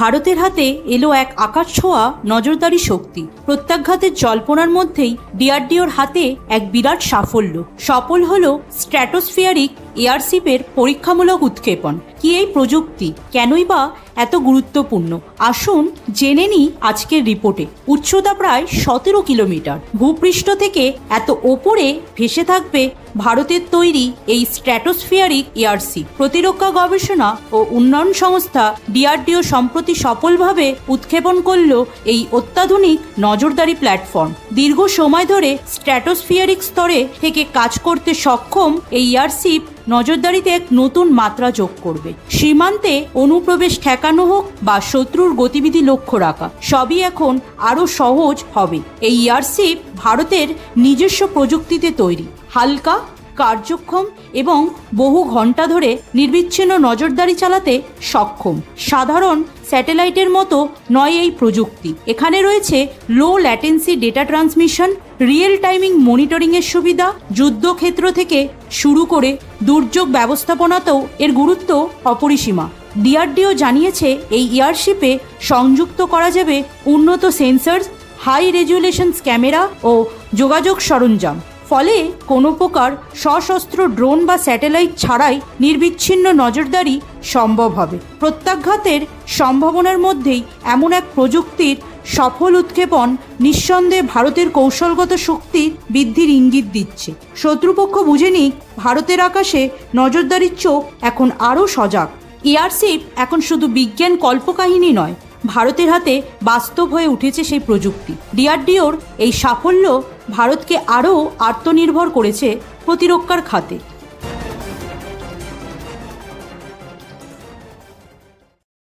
ভারতের হাতে এলো এক আকাশ ছোঁয়া নজরদারি শক্তি। প্রত্যাঘাতের জল্পনার মধ্যেই ডিআরডিওর হাতে এক বিরাট সাফল্য। সফল হল স্ট্র্যাটোস্ফিয়ারিক এয়ারশিপের পরীক্ষামূলক উৎক্ষেপণ। কি এই প্রযুক্তি? কেনই বা এত গুরুত্বপূর্ণ? আসুন জেনে নিই আজকের রিপোর্টে। উচ্চতা প্রায় সতেরো কিলোমিটার। ভূপৃষ্ঠ থেকে এত ওপরে ভেসে থাকবে ভারতের তৈরি এই স্ট্র্যাটোসফিয়ারিক এয়ারসি প্রতিরক্ষা গবেষণা ও উন্নয়ন সংস্থা ডিআরডিও সম্প্রতি সফলভাবে উৎক্ষেপণ করল এই অত্যাধুনিক নজরদারি প্ল্যাটফর্ম। দীর্ঘ সময় ধরে স্ট্র্যাটোসফিয়ারিক স্তরে থেকে কাজ করতে সক্ষম এই এয়ারশিপ নজরদারিতে এক নতুন মাত্রা যোগ করবে। সীমান্তে অনুপ্রবেশ ঠেকানো হোক বা শত্রুর গতিবিধি লক্ষ্য রাখা, সবই এখন আরও সহজ হবে। এই এয়ারশিপ ভারতের নিজস্ব প্রযুক্তিতে তৈরি। হালকা কার্যক্ষম এবং বহু ঘণ্টা ধরে নির্বিচ্ছিন্ন নজরদারি চালাতে সক্ষম। সাধারণ স্যাটেলাইটের মতো নয় এই প্রযুক্তি। এখানে রয়েছে low latency data transmission real timing মনিটরিংয়ের সুবিধা, যুদ্ধক্ষেত্র থেকে শুরু করে দুর্যোগ ব্যবস্থাপনাতেও এর গুরুত্ব অপরিসীমা। ডিআরডিও জানিয়েছে এই ইয়ারশিপে সংযুক্ত করা যাবে উন্নত সেন্সর হাই রেজুলেশনস ক্যামেরা ও যোগাযোগ সরঞ্জাম। ফলে কোনো প্রকার সশস্ত্র ড্রোন বা স্যাটেলাইট ছাড়াই নির্বিচ্ছিন্ন নজরদারি সম্ভব হবে। প্রত্যাঘাতের সম্ভাবনার মধ্যেই এমন এক প্রযুক্তির সফল উৎক্ষেপণ নিঃসন্দেহে ভারতের কৌশলগত শক্তির বৃদ্ধির ইঙ্গিত দিচ্ছে। শত্রুপক্ষ বুঝে নিক, ভারতের আকাশে নজরদারির চোখ এখন আরও সজাগ। এয়ারশিপ এখন শুধু বিজ্ঞান কল্পকাহিনী নয়, ভারতের হাতে বাস্তব হয়ে উঠেছে সেই প্রযুক্তি। ডিআরডিওর এই সাফল্য ভারতকে আরও আত্মনির্ভর করেছে প্রতিরক্ষার খাতে।